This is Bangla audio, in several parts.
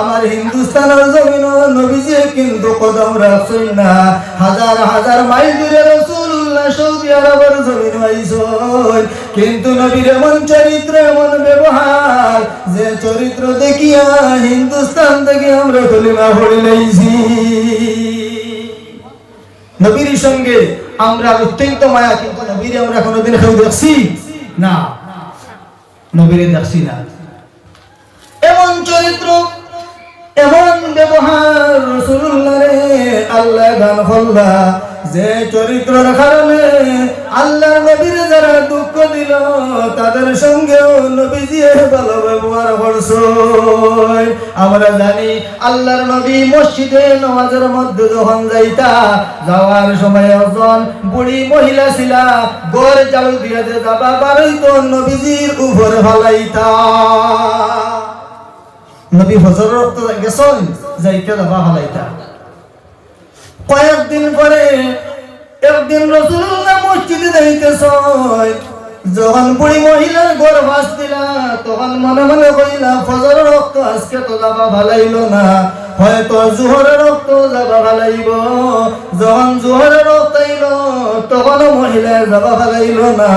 আমার হিন্দুস্তানের জমিন নবীজি কিন্তু কদম রাখছেন না। হাজার হাজার মাইল দূরে রসুল্লাহ সৌদি আরবের জমিন কিন্তু নবীর এমন চরিত্র, এমন ব্যবহার, যে চরিত্র দেখিয়া হিন্দুস্তান থেকে আমরা কলিমা পড়ে লাইছি নবীর সঙ্গে আমরা অত্যন্ত মায়া, কিন্তু নবীর আমরা কোনোদিন কেউ দেখছি না। নবীরে দেখছি না। এমন চরিত্র, এমন ব্যবহার রসুল্লাহ আল্লাহ গান ফল্লা যে চরিত্রের কারণে আল্লাহ নবীর যারা দুঃখ দিল, তাদের সঙ্গেও নবীজি ভালো ব্যবহার করছ আমরা জানি আল্লাহর নবী মসজিদে নামাজের মধ্যে যখন যাইতা, যাওয়ার সময় একজন বুড়ি মহিলা ছিলা গড় চালু দিয়ে যাবা পারই তো নবীজির উপর ফলাইতা। নবী রক্ত গেছেন যাইতে যাবা ফলাইতা কয়েকদিন পরে একদিন রসুল্লাহ মসজিদে যাইতেছ যখন বুড়ি মহিলার ঘর বাস দিলা তখন মনে মনে কইলা ফজর রক্ত আজকে তো যাবা ভালাইল না। হয়তো জোহরের রক্ত যাবা ভালাইব। যখন জোহরের রক্ত আইল তখনও মহিলায় যাবা ভালাইল না।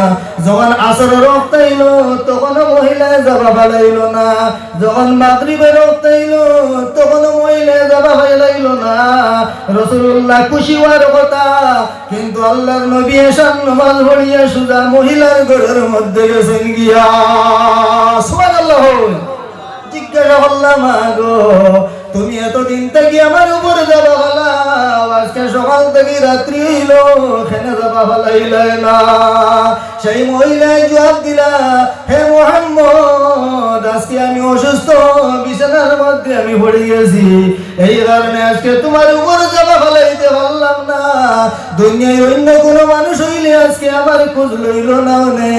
যখন আসরের রক্ত আইল তখনও মহিলায় যাবা ভালাইল না। যখন মাগরিবের রক্ত আইল তখনও মহিলায় যাবা ভালাইল না। রসুল্লাহ খুশি হওয়ার কথা, কিন্তু আল্লাহর নবী এসান নমাজ পড়িয়া সুদা মহিলার ঘরের মধ্যে গেছেন গিয়া। সুবহানাল্লাহ। জিজ্ঞাসা করলাম গো তুমি এতদিন থেকে আমার উপর যাবা ভালা আজকে সকাল থেকে রাত্রি হইল খেনে যাবা ভালাইলে না। সেই মহিলায় জবাব দিলা, হে মোহাম্মদ, আজকে আমি অসুস্থ, বিছানার মধ্যে আমি পড়ে গেছি। এই কারণে আজকে তোমার উপর যাবা ভালাইতে পারলাম না। দুনিয়ায় অন্য কোনো মানুষ হইলে আজকে আমার খোঁজ লইল না নে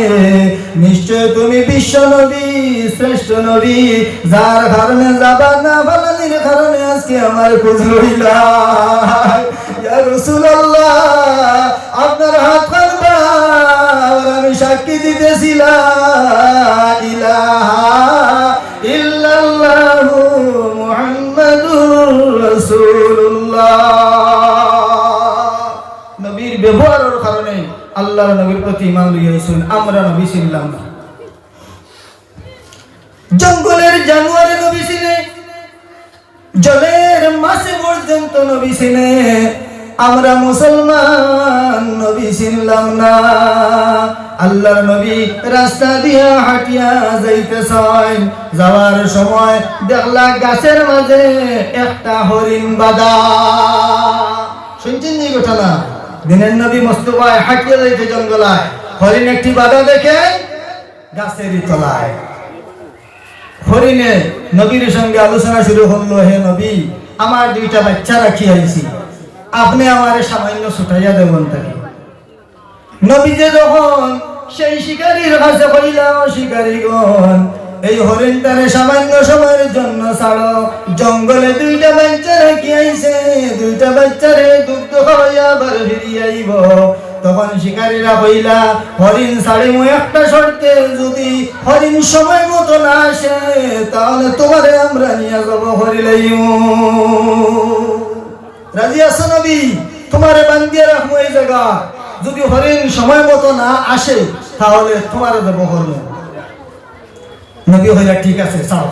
নিশ্চয় তুমি বিশ্ব নবী, শ্রেষ্ঠ নবী, যার কারণে যাবা না ভালানির কারণে আজকে আমার খোঁজ লইলা। রাসূলুল্লাহ, আপনার হাত সাক্ষী রাসূলুল্লাহ। নবীর ব্যবহারের কারণে আল্লাহর নবীর প্রতি ইমান লইয়াইছেন আমরা নবী ছিলাম জঙ্গলের জানুয়ারি নবী ছিলেন, জলের মাসে পর্যন্ত নবী ছিনে আমরা মুসলমান, নবী ছিলাম না। আল্লাহর নবী রাস্তা দিয়া হাঁটিয়া যাইতেছেন। যাওয়ার সময় দেখলা গাছের মাঝে একটা হরিণ বাদা শুনছেন এই ঘটনা? দিনের নবী মস্তফায় হাঁটিয়া যাইতে জঙ্গলায়। হরিণ একটি বাধা দেখে গাছেরই তলায়। হরিণে নবীর সঙ্গে আলোচনা শুরু হলো, হে নবী, আমার দুইটা বাচ্চা রাখি আইছি। আপনি আমার সামান্য ছুটাইয়া দেবেন তাকে নবী যে যখন সেই শিকারীর কাছে "ও শিকারীগণ, এই হরিণটারে সামান্য সময়ের জন্য ছাড়ো। জঙ্গলে দুইটা বাচ্চা রাখি আইছে। দুইটা বাচ্চারে দুগ্ধ খাওয়াইয়া আবার ফিরিয়ে আইব। তখন শিকারীরা কইলা, হরিণ ছাড়ি মু একটা শর্তে, যদি হরিণ সময় মতো না আসে, তাহলে তোমারে আমরা নিয়ে যাব হরিলাইমু রাজি আছো নবী? তোমারে বান্দিয়ে রাখব এই জায়গা। যদি হরিণ সময় মতো না আসে, তাহলে তোমারে দেবো হরিণ। নবী হইলা, ঠিক আছে, চাও।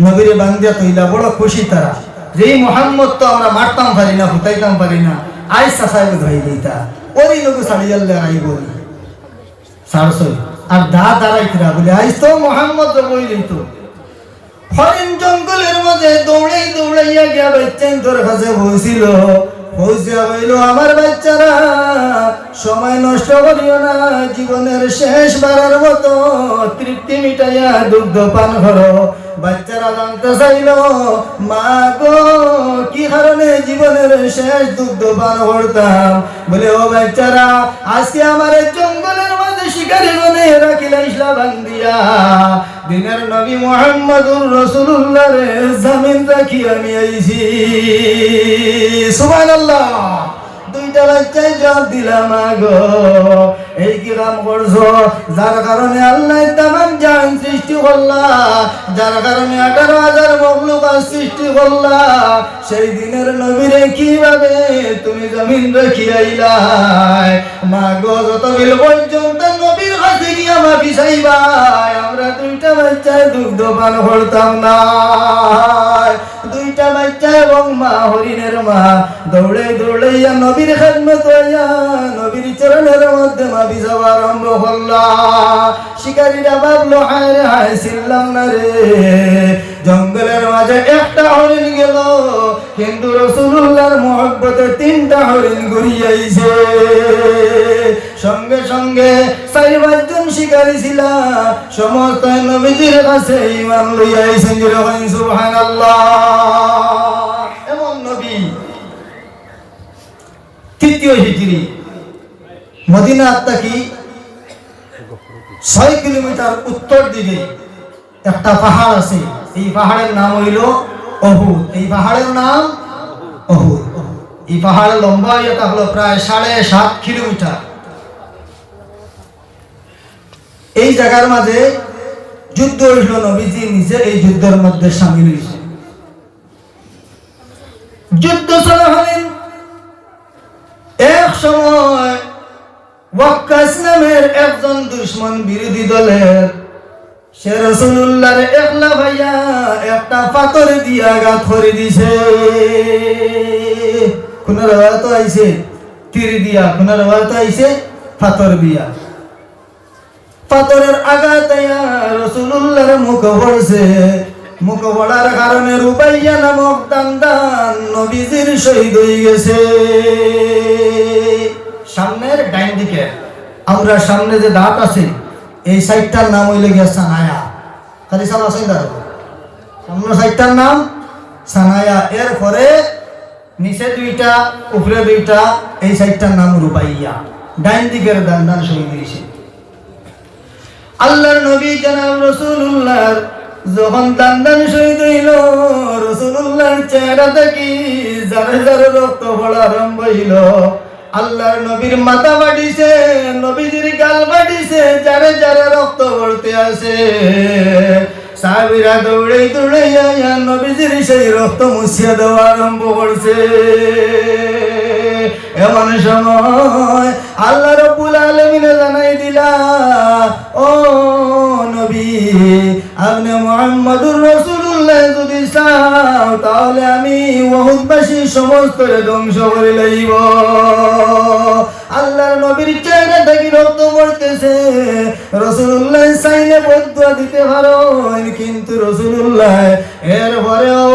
নবীরে বান্দিয়া তৈলা বড় খুশি তারা। যে এই মোহাম্মদ তো আমরা মারতাম পারি না, হুতাইতাম পারি না আই সাসাই ধরে দিতা। ওরই নবী সাড়ি আল্লাহ আই বলি। সারসই। আর দা দাঁড়াইতরা বলে আইস তো মোহাম্মদ বই তো। হরিণ জঙ্গলের মধ্যে দৌড়াই দৌড়াইয়া গিয়া বাচ্চান তোর কাছে বসছিল বসিয়া বইল আমার বাচ্চারা, সময় নষ্ট করিও না, জীবনের শেষ বারের মতো তৃপ্তি মিটাইয়া দুগ্ধ পান করো। বাচ্চারা জানতে চাইল, মা গো, কি কারণে জীবনের শেষ দুগ্ধ পান করতাম? বলে, ও বাচ্চারা, আজকে আমার জঙ্গলের মাঝে শিকারি বনে রাখিলা ইসলা বান্দিয়া দিনের নবী মোহাম্মদুর রসুল্লাহ রে, জামিন রাখি আমি আইছি আগো। এই কি কাম করছ, যার কারণে আল্লাহ জান সৃষ্টি যার কারণে হাজার সৃষ্টি সেই দিনের নবীরে কীভাবে তুমি জমিন রেখিয়াইলাই মা গো যত বিল পর্যন্ত আমরা দুইটা বাচ্চায় দুগ্ধ পান করতাম না। দুইটা বাচ্চা এবং মা হরিণের মা। দৌড়ে দৌড়াইয়া নবীর খেদমত নবীর চরণের মধ্যে মা বিছাবা আরম্ভ করলা শিকারীরা ভাবলো, হায় রে, হায় ছিলাম না রে। জঙ্গলের মাঝে একটা হরিণ গেল। কিন্তু রসুল্লাহর মহব্বতে তিনটা হরিণ ঘুরিয়াইছে সঙ্গে সঙ্গে চারি পাঁচজন শিকারী ছিল। সমস্ত নবীজির কাছে ইমান লইয়াইছেন সুবহানাল্লাহ। এমন নবী। তৃতীয় হিজরি মদিনা আত্মাকি ছয় কিলোমিটার উত্তর দিকে একটা পাহাড় আছে। এই পাহাড়ের নাম হইল এই পাহাড়ের নাম এই পাহাড়ের লম্বা এটা হলো প্রায় সাড়ে সাত কিলোমিটার। এই জায়গার মাঝে যুদ্ধ হইল নবীজি নিজে এই যুদ্ধের মধ্যে সামিল হয়েছে যুদ্ধ চলাকালীন এক সময় ওয়াক্কাস নামের একজন দুশ্মন বিরোধী দলের সে রসুল্লাহর একলা ভাইয়া একটা পাথর দিয়া গাত করে দিছে কোন রবায়ত আইছে, তীর দিয়া কোন রবায়ত আইছে, পাথর দিয়া। পাথরের আঘাত রসুল্লাহর মুখ পড়ছে মুখ পড়ার কারণে রুবাইয়া নামক দান নবীজির শহীদ হয়ে গেছে। সামনের ডাইন দিকে, আমরা সামনে যে দাঁত আছে এই সাইটটার নাম হইলে গিয়া সানায়া। খালি সাল আছে দাঁড়ো সামনের সাইডটার নাম সানায়া। এর পরে নিচে দুইটা, উপরে দুইটা, এই সাইডটার নাম রুবাইয়া। ডাইন দিকের দান দান শহীদ হয়েছে আল্লাহর নবী জানাব রসুল্লাহর যখন দান্দান শহীদ হইল রসুল্লাহর চেহারা দেখি যারে যারে রক্ত পড়া আরম্ভ হইল। আল্লাহর নবীর মাথা বাড়িছে, নবীজির গাল বাড়িছে, যারে যারে রক্ত পড়তে আছে। সাহাবিরা দৌড়ে দৌড়ে আয়া নবীজির সেই রক্ত মুছিয়া দেওয়া আরম্ভ করছে। এমন সময় আল্লাহ রব্বুল আলমিনে জানাই দিলা, ও নবী, আপনি মোহাম্মদুর রসুল্লাহ যদি চাও, তাহলে আমি বহুতবাসী সমস্ত ধ্বংস করে লইব। আল্লাহর নবীর চেহারা দেখি রক্ত পড়তেছে। রসুল্লাহ চাইলে বদুয়া দিতে পারো কিন্তু রসুল্লাহ এর পরেও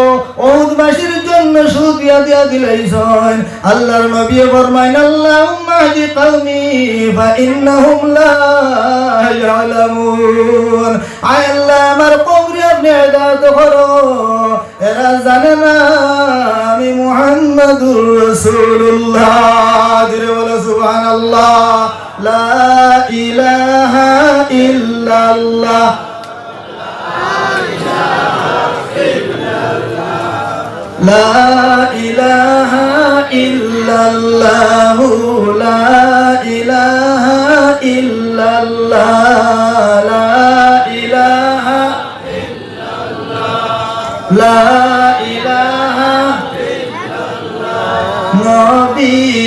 জন্য সুদিয়া দিয়া দিলাইছেন আল্লাহর নবী ফরমাইন আল্লাহুম্মা হাদি কওমি, ফা ইন্নাহুম লা ইয়ালামুন। আয় আল্লাহ, আমার আপনি হেদায়ত জানে না আমি মুহাম্মাদুর রাসূলুল্লাহ। জোরে বলে লা ইলাহা ইল্লাল্লাহ। লা ইলাহা ইল্লাল্লাহ লা ইলাহা ইল্লাল্লাহ।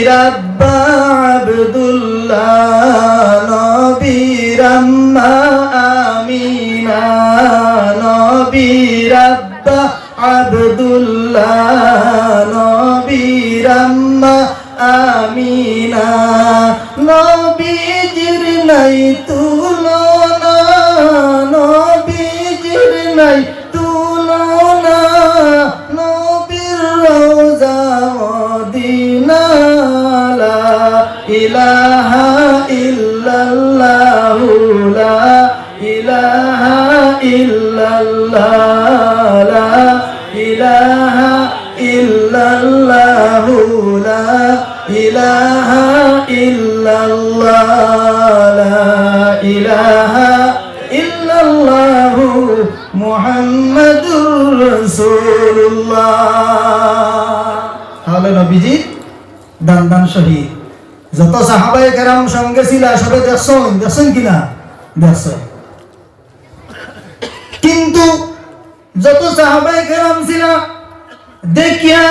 রব্বা আব্দুল্লাহ যত সাহাবায়ে কেরাম সঙ্গে সবে দেখছেন দেখছেন কিনা দেখছেন। কিন্তু যত সাহাবাই কেরাম দেখিয়া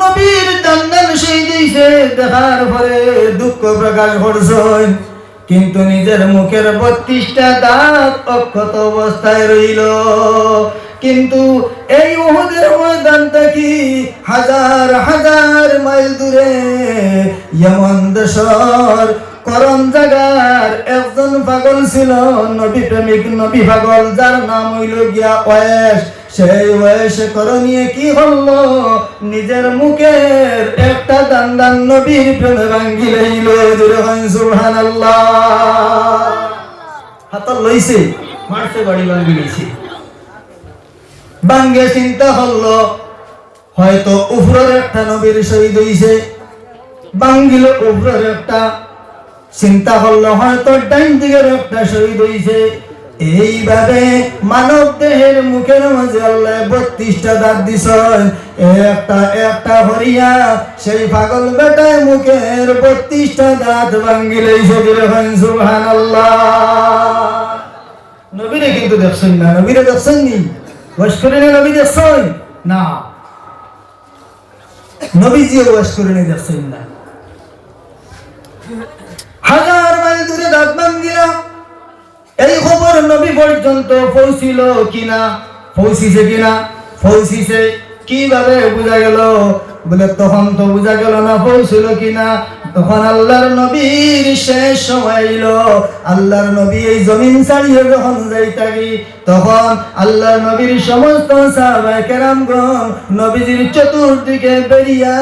নবীর দান্দান সেই দিয়েছে, দেখার পরে দুঃখ প্রকাশ করছেন কিন্তু নিজের মুখের বত্রিশটা দাঁত অক্ষত অবস্থায় রইল। কিন্তু এই উহুদের ময়দান কি হাজার হাজার মাইল দূরে? ইয়মন দেশর করম জাগার একজন পাগল ছিল, নবী প্রেমিক, নবী পাগল, যার নাম হইল গিয়া ওয়েস সেই ওয়েসে করণীয় কি হলো? নিজের মুখের একটা দান দান নবীর প্রেমে ভাঙ্গি লইল সুবহানাল্লাহ। হাতত লইছে, মারছে বাড়ি ভাঙ্গি বাঙ্গে চিন্তা হলো হয়তো উফরের একটা নবীর শহীদ হইছে। বাঙ্গিল উফরের একটা। চিন্তা করল, হয়তো ডাইন দিকের একটা শহীদ হইছে। এইভাবে মানব দেহের মুখের মাঝে আল্লাহ বত্রিশটা দাঁত দিছ একটা একটা হরিয়া, সেই পাগল বেটায় মুখের বত্রিশটা দাঁত ভাঙ্গিলে সুবহান নবীরে কিন্তু দেখছেন না, নবীরে দেখছেন নি বয়স্করিনে নবী দেখছেন না। নবীজিও বয়স্করিনে দেখছেন না। হাজার মাইল দূরে দাঁত ভাঙ্গিলা। এই খবর নবী পর্যন্ত পৌঁছিল কিনা? পৌঁছিছে কিনা? পৌঁছিছে। কীভাবে বোঝা গেল? বলে, তখন তো বোঝা গেল না পৌঁছিল কিনা? তখন আল্লাহর নবীর শেষ সময় এলো। আল্লাহর নবী এই জমিন ছাড়িয়ে যখন যাইতাগি, তখন আল্লাহর নবীর সমস্ত সাহাবায়ে কেরামগণ নবীজির চতুর্দিকে বেরিয়া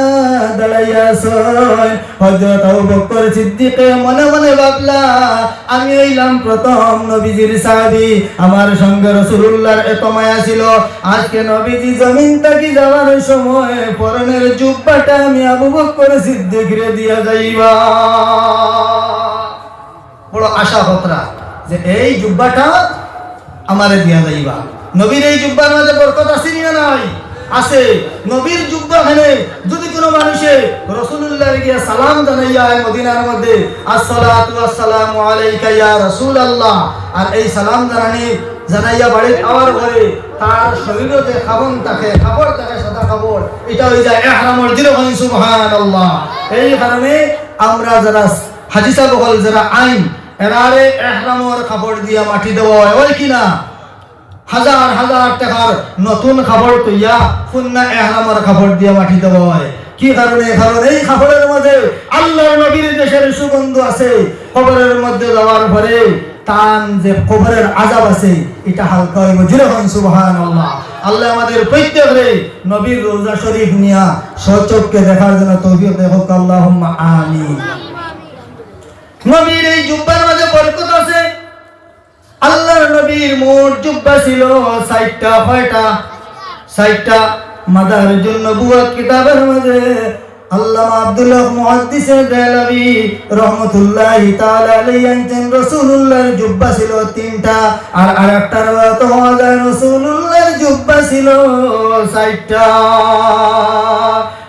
দাঁড়াইয়া আছেন। হযরত আবু সিদ্দিকে মনে মনে ভাবলা, আমি হইলাম প্রথম নবীজির সাহাবী। আমার সঙ্গে রাসূলুল্লাহর এত মায়া ছিল। আজকে নবীজি জমিন থেকে যাওয়ার সময় পরনের জুব্বাটা আমি আবু বকর সিদ্দিকরে দিয়া যাইবা। বড় আশা হতরা যে এই জুব্বাটা আমারে দিয়া যাইবা। নবীর এই জুব্বার মাঝে বরকত আছে না নাই? আছে। নবীর জুব্বা খানে যদি কোনো মানুষে রসুলুল্লাহ গিয়া সালাম জানাইয়া মদিনার মধ্যে, আসসালাতু আসসালামু আলাইকা ইয়া রাসূলুল্লাহ। আর এই সালাম জানানি জানাইয়া বাড়ি আওয়ার পরে তার শরীরে যে খাবন থাকে, খাবার থাকে সাদা খাবার। এটা হয়ে যায় ইহরামর দিল সুবহানাল্লাহ। এই কারণে আমরা যারা হাজিসা বহল যারা আইন, এরারে এহরামর কাপড় দিয়া মাটি দেওয়া হয় ওই কিনা হাজার হাজার টাকার নতুন খাবার তৈয়া ফুন্না এহরামর কাপড় দিয়া মাটি দেওয়া হয়। কি কারণে? কারণ এই খাবারের মধ্যে আল্লাহর নবীর দেশের সুগন্ধ আছে। খবরের মধ্যে যাওয়ার পরে তান যে কবরের আজাব আছে, এটা হালকা হইব। যেরকম সুবহান আল্লাহ আল্লাহ আমাদের প্রত্যেকরে নবীর রোজা শরীফ নিয়া সচককে দেখার জন্য তৌফিক দেখো আল্লাহুম্মা আমিন। নবীর এই জুব্বার মাঝে বরকত আছে। আল্লাহর নবীর মোট জুব্বা ছিল ষাটটা কয়টা? ষাটটা মাদার জন্য বুয়াত কিতাবের মাঝে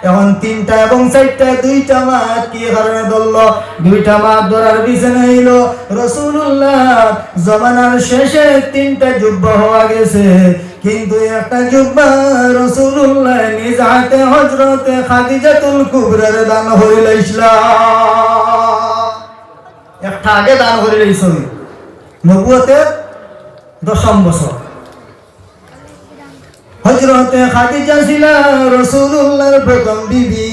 এখন তিনটা এবং চারটা, দুইটা মাত কি কারণে ধরল? দুইটা মাত ধরার পিছনে হইল রসুল্লাহ জমানার শেষে তিনটা যুব্ব হওয়া গেছে। কিন্তু একটা জুব্বা রসুল্লাহ নিজ হাতে হজরতে খাদিজাতুল কুবরার দান হইল একটা আগে দান হইল ইসলাম। নবুয়তের দশম বছর। হজরতে খাদিজা ছিল রসুল্লাহর প্রথম বিবি।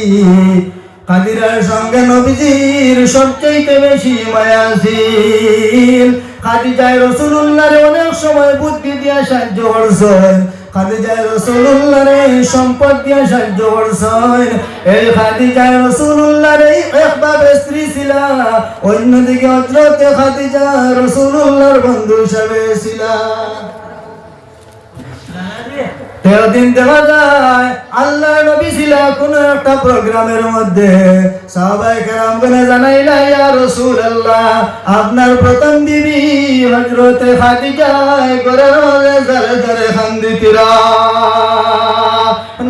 খাদিরার সঙ্গে নবীজির সবচাইতে বেশি মায়া ছিল খাদিজায় রসুল্লাহর অনেক সময় বুদ্ধি দিয়া সাহায্য করছেন। খাদিজায় রসুল্লাহরে সম্পদ দিয়া সাহায্য করছেন। এই খাদিজায় রসুল্লাহর একভাবে স্ত্রী ছিল, অন্যদিকে হজরতে খাদিজা রসুল্লাহর বন্ধু হিসাবে ছিল। দেখা যায়। আল্লাহ নবী ছিল কোন একটা প্রোগ্রামের মধ্যে। সবাই জানাইলা ইয়া রাসূল আল্লাহ আপনার প্রথম বিবি হযরতে খাদিজায় ঘরের মধ্যে জরে জরে খান্দিতিরা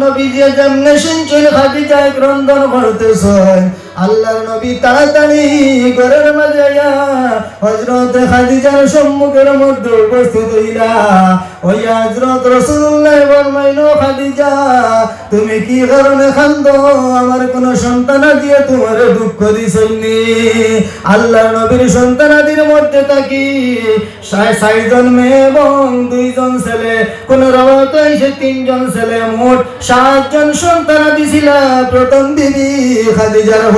নবী যে যেমনে শুনছেন, খাদিজায় ক্রন্দন করতেছেন। আল্লাহর নবী তাড়াতাড়ি ঘরের মাঝে হজরত খাদিজার সম্মুখের মধ্যে উপস্থিত হইলা। ওই হযরত রাসূলুল্লাহ ফরমাইলো খাদিজা, তুমি কি কারণে কান্দো? আমার কোনো সন্তান দিয়ে তোমার দুঃখ দিছনি আল্লাহর নবীর সন্তানাদির মধ্যে থাকি ষাটজন মেয়ে এবং দুইজন ছেলে। কোন রবাত এসে তিনজন ছেলে মোট সাতজন সন্তানাদি ছিল। প্রথম বিবি খাদিজার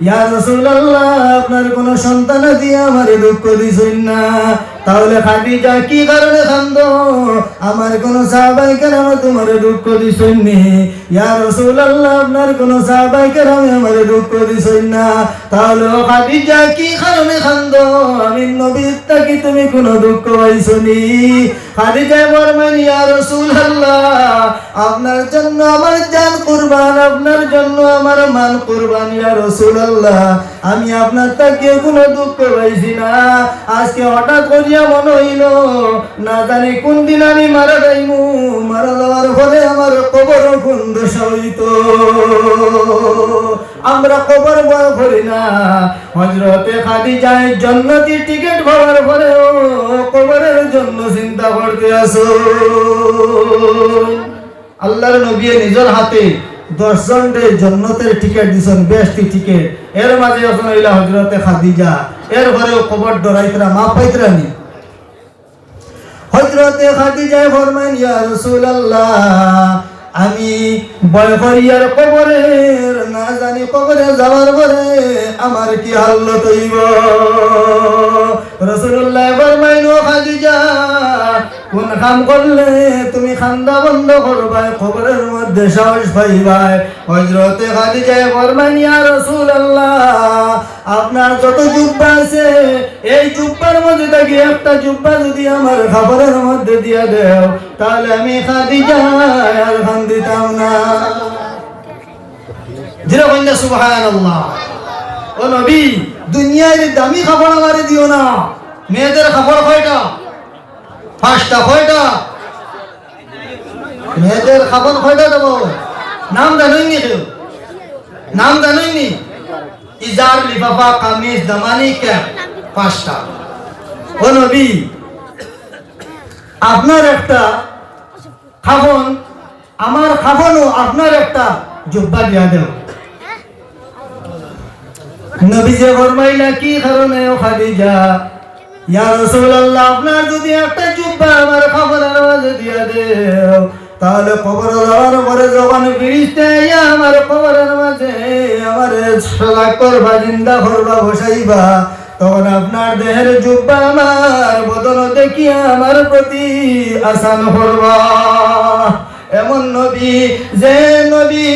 ইয়া রাসূলুল্লাহ আপনার কোন সন্তান দিয়ে আমারে দুঃখ দিছেন না। তাহলে খাদিজা কি কারণে কান্দ আমার কোন সাহাবাই কেরাম তোমার দুঃখ দিছনি ইয়া রাসূলুল্লাহ, আপনার কোন সাহাবাই কেরাম আমার দুঃখ দিছন না। তাহলে খাদিজা কি কারণে কান্দ আমি নবীর তাকি তুমি কোন দুঃখ পাইছনি? খাদিজা বলবেন ইয়া রাসূলুল্লাহ, আপনার জন্য আমার জান কুরবান, আপনার জন্য আমার মান কুরবান, ইয়া রাসূলুল্লাহ। আমি আপনার তাকে কোনো দুঃখ পাইছি না। আজকে হঠাৎ করিয়া মনে হইল, না জানি কোন দিন আমি মারা যাইমু। মারা যাওয়ার ফলে আমার কবর কোন দশা হইত আমরা কবর বয় করি না। হজরতে খাদি যায় জন্নতি টিকিট পাওয়ার পরেও কবরের জন্য চিন্তা করতে আসো। আল্লাহর নবী নিজের হাতে দশজন জন্নতের টিকিট দিছেন, বেশটি টিকিট। এর মাঝে যখন হইলা হজরতে খাদিজা। এর ঘরেও কবর ডরাইতরা মা পাইতরা নি হজরতে খাদিজা ফরমান ইয়া রাসূলুল্লাহ, আমি বয়ফরিয়ার কবরে, না জানি কবরে যাওয়ার পরে আমার কি হাল্লত হইব? রাসূলুল্লাহ ফরমাইন খাদিজা কোন কাম করলে তুমি খান্দা বন্ধ করবাই কবরের মধ্যে সাহস পাইবাই। হজরতে খাদিজায় ফরমাইন ইয়া রাসূলুল্লাহ, আপনার যত জুব্বা আছে, এই জুব্বার মধ্যে থাকি একটা জুব্বা যদি আমার খাবারের মধ্যে দিয়ে দেও, তাহলে আমি খাদিজা আর খান দিতাম না। জিরো কন্যা সুবহানাল্লাহ। ও নবী দুনিয়ার দামি খাবার আমারে দিও না, মেয়েদের খাবার কয়টা? পাঁচটা কয়টা মেয়েদের খাবার দেবো। নাম নাম ইজার, লিফাফা, কামিজ, দামানি, ক্যাপ। পাঁচটা। ও নবী, আপনার একটা খাবন, আমার খাবনও আপনার একটা জুব্বা দিয়া দেও। নবী যে ফরমাইলা, কি কারণে খাদিজা? ইয়া রাসূলুল্লাহ, আপনার যদি একটা জুব্বা আমার খাবারের মাঝে দিয়া দেও, তাহলে কবর পরে যখন ফিরিস্তে আমার কবরের মাঝে আমার সলা করবা, জিন্দা করবা, বসাইবা, তখন আপনার দেহের জুব্বা আমার বদল দেখিয়া আমার প্রতি আসান করবা। এমন নবী, যে নবী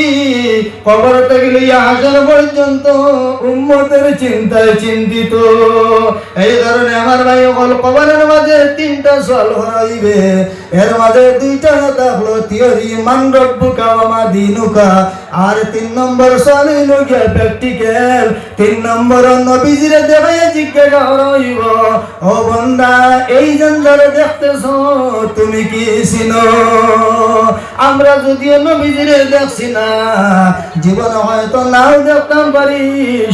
কবর থেকে লইয়া হাজার পর্যন্ত উম্মতের চিন্তায় চিন্তিত। এই কারণে আমার ভাই অকল কবরের মাঝে তিনটা সল হইবে এর মাঝে দুইটা থাকল থিওরি মান্ডব বুকা মা দিনুকা আর তিন নম্বর সল গিয়া প্র্যাকটিক্যাল তিন নম্বর নবীজিরে দেখাইয়া জিজ্ঞাসা হইব, ও বন্দা, এই জঞ্জালে দেখতেছ? তুমি কি চিনো? আমরা যদিও নবীজিরে দেখছি না, জীবনে হয়তো নাও দেখতাম পারি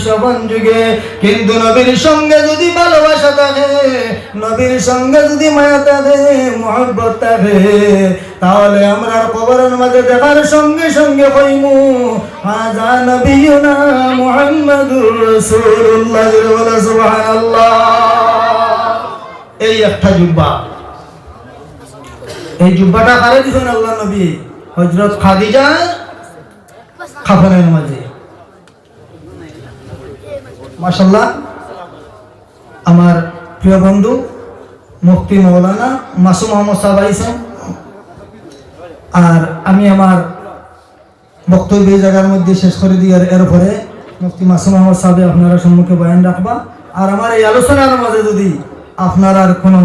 সবন যুগে। কিন্তু নবীর সঙ্গে যদি ভালোবাসা থাকে, নবীর সঙ্গে যদি মায়া থাকে, মহব্বত থাকে তাহলে আমরা কবরের মাঝে দেখার সঙ্গে সঙ্গে কইমু হাজা নবীনা মুহাম্মাদুর রাসূলুল্লাহ সুবহানাল্লাহ। এই একটা জুব্বা। এই জুব্বাটা কারে দিছেন আল্লাহ নবী? হজরত খাদিজা খাফনের মাঝে। মাশাল্লাহ আমার প্রিয় বন্ধু, মুফতি মৌলানা মাসুম মোহাম্মদ সাহেব আইসেন আর আমি আমার বক্তব্য এই জায়গার মধ্যে শেষ করে দিয়ে এরপরে মুফতি মাসুম মোহাম্মদ সাহেব আপনারা সম্মুখে বয়ান রাখবা। আর আমার এই আলোচনার মাঝে যদি আপনার আর কোনো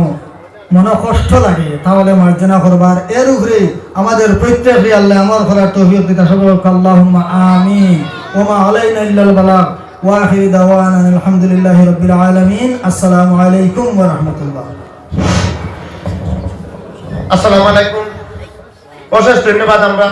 মনে কষ্ট লাগে, তাহলে মার্জনা করবার এর উপরে আমাদের প্রত্যেককে আল্লাহ আমার করার তৌফিক দিতে সবাই আল্লাহুম্মা আমিন। ওমা আলাইনা ইল্লাল বালাগ। ওয়া আখির দাওয়ানা আলহামদুলিল্লাহি রাব্বিল আলামিন। আসসালামু আলাইকুম ওয়া রাহমাতুল্লাহ। আসসালামু আলাইকুম। অশেষ ধন্যবাদ আমরা।